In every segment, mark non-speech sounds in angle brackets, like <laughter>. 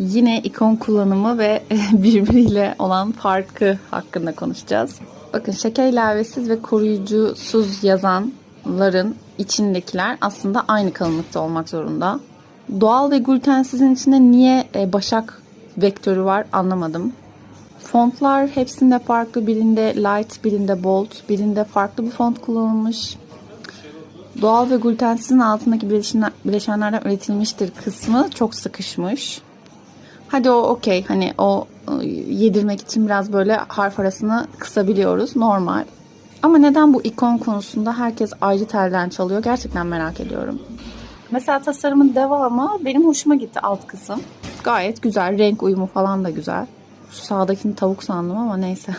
yine ikon kullanımı ve <laughs> birbiriyle olan farkı hakkında konuşacağız. Bakın şeker ilavesiz ve koruyucusuz yazanların içindekiler aslında aynı kalınlıkta olmak zorunda. Doğal ve glutensizin içinde niye e, başak vektörü var anlamadım. Fontlar hepsinde farklı. Birinde light, birinde bold, birinde farklı bir font kullanılmış. Doğal ve glutensizin altındaki bileşenler- bileşenlerden üretilmiştir kısmı çok sıkışmış. Hadi o okey hani o e, yedirmek için biraz böyle harf arasını kısabiliyoruz normal. Ama neden bu ikon konusunda herkes ayrı telden çalıyor gerçekten merak ediyorum. Mesela tasarımın devamı benim hoşuma gitti alt kısım. Gayet güzel renk uyumu falan da güzel. Şu sağdakini tavuk sandım ama neyse.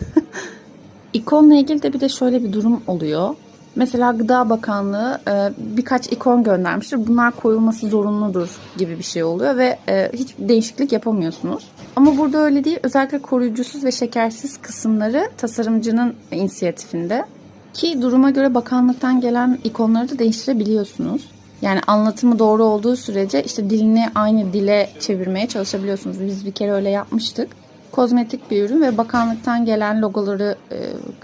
<laughs> İkonla ilgili de bir de şöyle bir durum oluyor. Mesela Gıda Bakanlığı e, birkaç ikon göndermiştir. Bunlar koyulması zorunludur gibi bir şey oluyor ve e, hiç değişiklik yapamıyorsunuz. Ama burada öyle değil. Özellikle koruyucusuz ve şekersiz kısımları tasarımcının inisiyatifinde. Ki duruma göre bakanlıktan gelen ikonları da değiştirebiliyorsunuz. Yani anlatımı doğru olduğu sürece işte dilini aynı dile çevirmeye çalışabiliyorsunuz. Biz bir kere öyle yapmıştık. Kozmetik bir ürün ve bakanlıktan gelen logoları, e,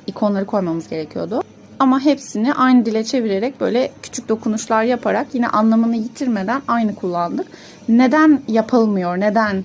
ikonları koymamız gerekiyordu. Ama hepsini aynı dile çevirerek böyle küçük dokunuşlar yaparak yine anlamını yitirmeden aynı kullandık. Neden yapılmıyor? Neden